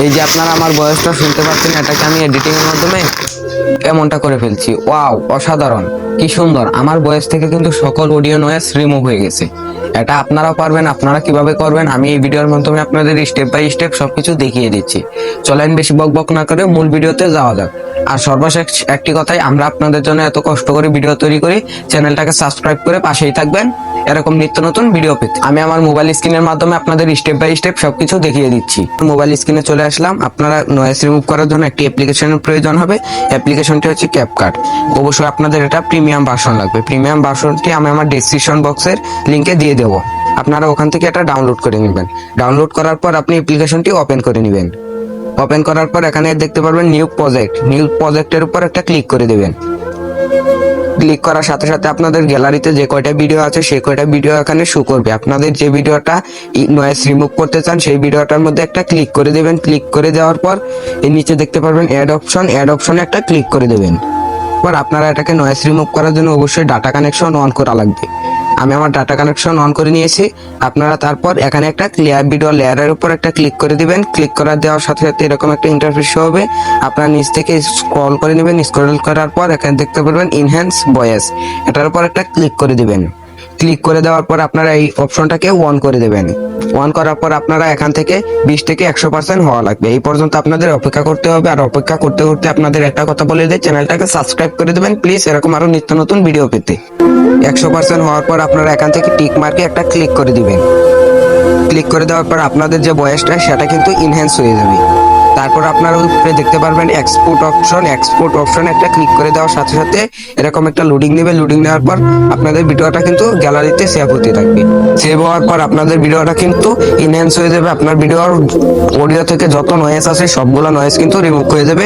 এই যে আপনারা আমার বয়সটা শুনতে পাচ্ছেন, এটাকে আমি এডিটিং এর মাধ্যমে এমনটা করে ফেলছি। ওয়াও, অসাধারণ। কি সুন্দর। আমার বয়স থেকে কিন্তু সকল অডিও নয়েস রিমুভ হয়ে গেছে। এটা আপনারাও পারবেন, আপনারা কীভাবে করবেন, আমি এই ভিডিওর মাধ্যমে আপনাদের স্টেপ বাই স্টেপ সবকিছু দেখিয়ে দিচ্ছি। চলেন বেশি বক বক না করে মূল ভিডিওতে যাওয়া যাক। আর সর্বশেষ একটি কথাই, আমরা আপনাদের জন্য এত কষ্ট করে ভিডিও তৈরি করি চ্যানেলটাকে সাবস্ক্রাইব করে পাশেই থাকবেন। এরকম নিত্য নতুন ভিডিও পেতে। আমি আমার মোবাইল স্ক্রিনের মাধ্যমে আপনাদের স্টেপ বাই স্টেপ সবকিছু দেখিয়ে দিচ্ছি। মোবাইল স্ক্রিনে চলে আসলাম। আপনারা নয়েস রিমুভ করার জন্য একটি অ্যাপ্লিকেশনের প্রয়োজন হবে। অ্যাপ্লিকেশনটি হচ্ছে ক্যাপকাট অবশ্যই আপনাদের এটা প্রিমিয়াম ভার্সন লাগবে। প্রিমিয়াম ভার্সনটি আমি আমার ডেসক্রিপশন বক্সের লিঙ্কে দিয়ে দেবো। আপনারা ওখান থেকে এটা ডাউনলোড করে নেবেন। ডাউনলোড করার পর আপনি অ্যাপ্লিকেশনটি ওপেন করে নেবেন। ওপেন করার পর এখানে দেখতে পারবেন নিউ প্রজেক্ট নিউ প্রজেক্টের উপর একটা ক্লিক করে দেবেন। ক্লিক করার সাথে সাথে আপনাদের গ্যালারিতে যে কয়টা ভিডিও আছে, সেই কয়টা ভিডিও এখানে শো করবে। আপনাদের যে ভিডিওটা নয়েস রিমুভ করতে চান, সেই ভিডিওটার মধ্যে একটা ক্লিক করে দেবেন। ক্লিক করে দেওয়ার পর এর নিচে দেখতে পারবেন অ্যাড অপশন অ্যাড অপশনে একটা ক্লিক করে দেবেন। এবার আপনারা এটাকে নয়েস রিমুভ করার জন্য অবশ্যই ডাটা কানেকশন অন করা লাগবে। আমি আমার ডাটা কানেকশন অন করে নিয়েছি। আপনারা তারপর এখানে একটা ক্লিয়ার ভিডিও লেয়ারের উপর একটা ক্লিক করে দিবেন। ক্লিক করার দেওয়ার সাথে সাথে এরকম একটা ইন্টারফেস হবে। আপনারা নিচ থেকে স্ক্রল করে নেবেন। স্ক্রল করার পর এখানে দেখতে পারবেন ইনহ্যান্স ভয়েস এটার উপর একটা ক্লিক করে দিবেন। ক্লিক করে দেওয়ার পর আপনারা এই অপশনটাকে অন করে দেবেন। অন করার পর আপনারা এখান থেকে বিশ থেকে একশো পার্সেন্ট হওয়া লাগবে। এই পর্যন্ত আপনাদের অপেক্ষা করতে হবে। আর অপেক্ষা করতে করতে আপনাদের একটা কথা বলে দেয় চ্যানেলটাকে সাবস্ক্রাইব করে দেবেন। প্লিজ এরকম আরও নিত্য নতুন ভিডিও পেতে। একশো পার্সেন্ট হওয়ার পর আপনারা এখান থেকে টিক মার্কে একটা ক্লিক করে দিবেন। ক্লিক করে দেওয়ার পর আপনাদের যে বয়সটা, সেটা কিন্তু ইনহ্যান্স হয়ে যাবে। তারপর আপনারা উপরে দেখতে পারবেন এক্সপোর্ট অপশন এক্সপোর্ট অপশন একটা ক্লিক করে দেওয়ার সাথে সাথে এরকম একটা লোডিং নেবে। লোডিং নেওয়ার পর আপনাদের ভিডিওটা কিন্তু গ্যালারিতে সেভ হতে থাকবে। সেভ হওয়ার পর আপনাদের ভিডিওটা কিন্তু ইনহ্যান্স হয়ে যাবে। আপনার ভিডিওর অডিও থেকে যত নয়েস আছে সবগুলো নয়েস কিন্তু রিমুভ হয়ে যাবে